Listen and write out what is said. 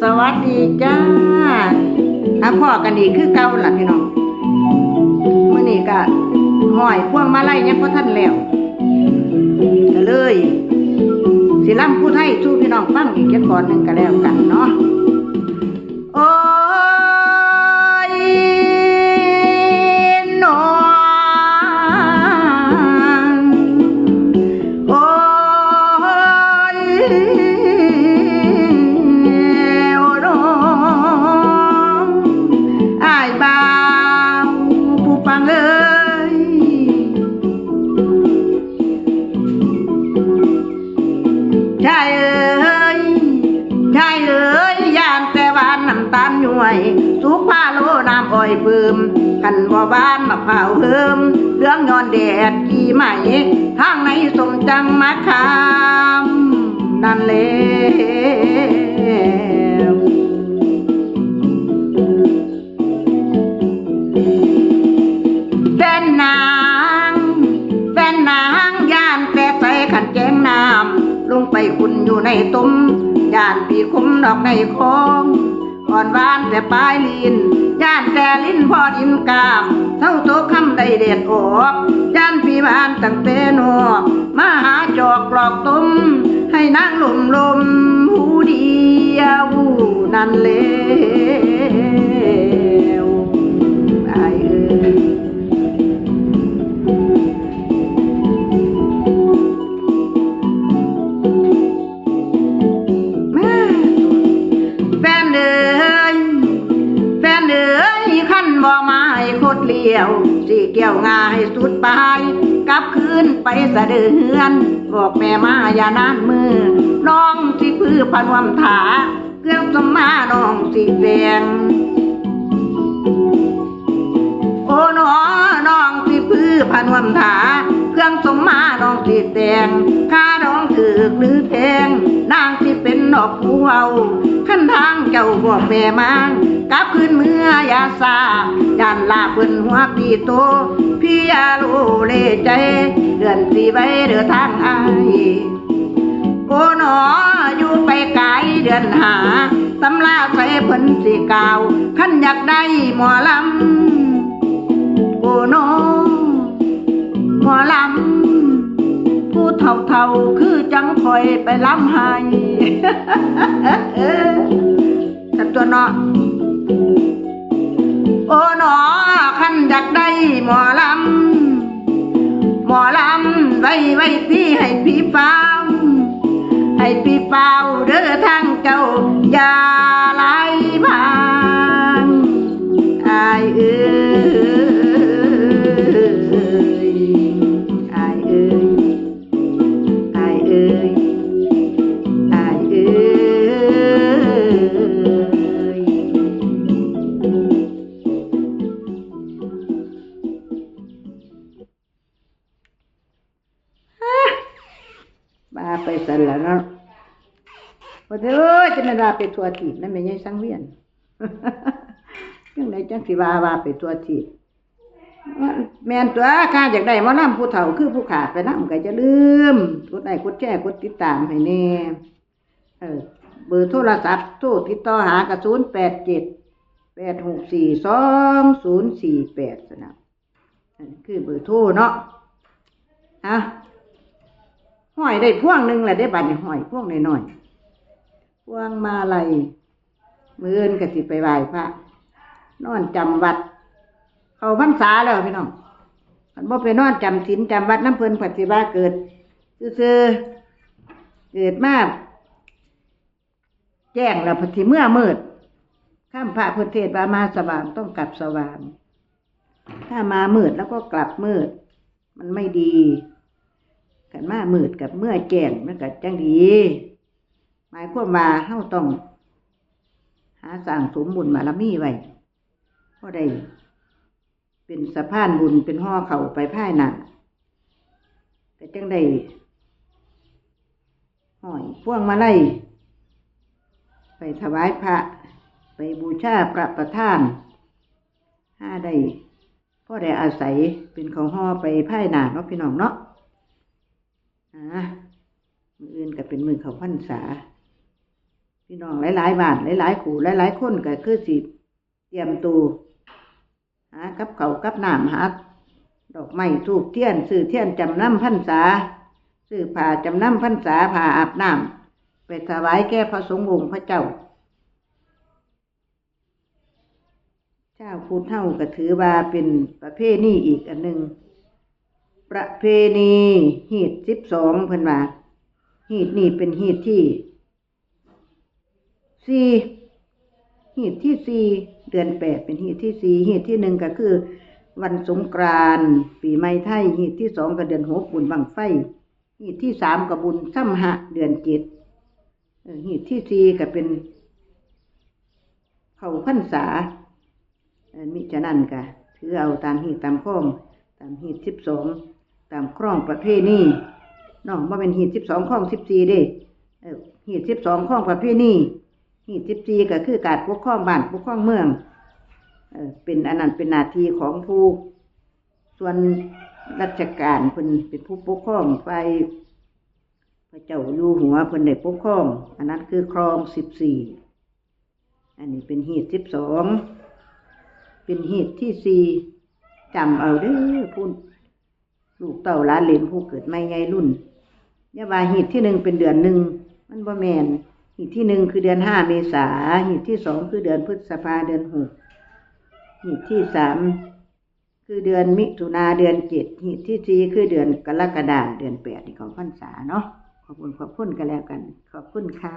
สวัสดีจ้าอาพ่อกันอีกคือเก่าล่ะพี่น้องเมื่อนี้ก็ห้อยพวงมาลัยยังบ่ทันแล้วก็เลย สิล่ำพูดให้สู้พี่น้องฟังอีกแค่ก่อนหนึ่งก็แล้วกันเนาะ อ้อยเพิ่มขันบ่บานมะพร้าวเพิ่มเรื่องย้อนแดดกี่ไหมทางในสมจังมาคามนั่นแล้วแฟนนางแฟนนางย่านแต่ใส่ขันแจงน้ำลงไปคุณอยู่ในตุ้มย่านปีคุ้มดอกในคอง อ่อนหวานแต่ปลายลิ้นย่านแต่ลิ้นพอดินกามเท่าโตคำได้เด็ดออกย่านพี่บ้านตั้งเตนอกมาหาจอกปลอกตุ้มให้นางลมลมหูเดียวนั่นเล กี่ยวสิเกี่ยวงาให้สุดปลายกลับคืนไปสะเดือน บอกแม่มาอย่านานมือ น้องสิพื้อพันวมถาเครื่องสมมาน้องสิแดงโอ้หนอน้องสิพื้อพันวมถาเครื่องสมมาน้องสิแดงข้าน้องถือหรือแทงนางส ดอกผู้เอาขั้นทางเจ้าบอกแม่มางกลับคืนเมื่อยาซายันลาเพิ่นหัวปีโตพี่ยาโลเลใจ เดือนสีไว้เดือทางอายโอ้หนออยู่ไปไกลเดือนหาตำลาใส่เพิ่นสีกาวขันอยากได้หมอลำโอ้หนอหมอลำ เท่าเท่าๆ คือจังคอยไปล้ำให้แต่ตัวเนาะโอ้หนอขันอยากได้หมอลำหมอลำไว้ไว้พี่ให้พี่เฝ้าให้พี่เฝ้าเด้อทางเจ้าอย่าไล่บา บาไปสันแล้วเนาะพอเถอจะไม่ลาไปทัวทีนั่นไม่ใช่สังเวียนยังไงจังสิว่าว่าไปทัวทีแมนตัวข้าอยากได้มอลำผู้เฒ่าคือผู้ขาดไปนำก็จะลืมกดไลค์กดแชร์กดติดตามให้แน่เออเบอร์โทรศัพท์โทรติดต่อหากระศูนย์แปดเจ็ดแปดหกสี่สองศูนย์สี่แปดนะนี่คือเบอร์โทรเนาะอะ ห้อยได้พ่วงหนึ่งแหละได้บัตรห้อยพ่วงหน่อยๆพ่วงมาลัยมืออื่นกสิไปไหว้พระนอนจำวัด เขาพรรษาแล้วพี่น้องมันบ่ไปนอนจำศีลจำวัดน้ำเพลินปฏิบัติเกิดซื่อเกิดมากแจ้งแล้วพอทีเมื่อมืด ข้ามพระพุทธเทศว่ามาสว่างต้องกลับสว่างถ้ามามืดแล้วก็กลับมืด มันไม่ดี กันมามืดกับเมื่อแจ้งมันก็จังดี หมายความว่าเฮาต้อง หาสร้างสมบุญบารมีไว้เพราะได้ เป็นสะพานบุญเป็นห่อเข่าไปพ่ายหนาแต่จังได้ห้อยพ่วงมาไล่ไปถวายพระ ไปบูชาพระประธานห้าได้พ่อได้อาศัยเป็นของห่อไปพ่ายหนาเนาะพี่น้องเนาะ อ่ามืออื่นก็เป็นมือเขาพันษา พี่น้องหลายๆบ้านหลายๆขู่หลายๆคนก็คือสิเตรียมตูหากับเขากับน้ำหาดอกไม้ทูบเทียนซื้อเทียนจำนำพรรษาซื้อผ้าจำนำพรรษาผ้าอาบน้ำไปถวายแก่พระสงฆ์องค์พระเจ้าเจ้าพุทธเท่าก็ถือว่าเป็นประเพณีอีกอันหนึ่ง ประเพณีหีดสิบสองเพิ่นว่าหีดนี่เป็นหีดที่สี่หีดที่สี่เดือนแปดเป็นหีดที่สี่หีดที่หนึ่งก็คือ วันสงกรานต์ปีใหม่ไทยหีดที่สองก็เดือนหกบุญบังไฟหีดที่สามก็บุญซ้ำหะเดือนเจ็ดเหีดที่สี่ก็เป็นเขาพรรษามิฉะนั้นก็ถือเอาตามหีดตามข้องตามหีดสิบสอง ตามครองประเภทนี้น้องว่าเป็นหีดสิบสองข้องสิบสี่เด้เออหีดสิบสองข้องประเภทนี้หีดสิบสี่ก็คือการปกครองบ้านปกครองเมืองเออเป็นอันนั้นเป็นนาทีของผู้ส่วนราชการเพิ่นเป็นผู้ปกครองไปพระเจ้าอยู่หัวเพิ่นได้ปกครอง อันนั้นคือครองสิบสี่อันนี้เป็นหีดสิบสองเป็นเหตุที่สี่จำเอาเด้อพูน ลูกเต่าล้านเหลนผู้เกิดไม่ไงรุ่นย่าว่าหตุที่หนึ่งเป็นเดือนหนึ่งมันบ่แมนหตุที่หนึ่งคือเดือนห้าเมษาหตุที่สองคือเดือนพฤษภาเดือนหกหตุที่สามคือเดือนมิถุนาเดือนเจ็ดหตุที่สี่คือเดือนกรกฎาเดือนแปดนี่ของพรรษาเนาะขอบคุณขอบคุณกันแล้วกัน ขอบคุณค่ะ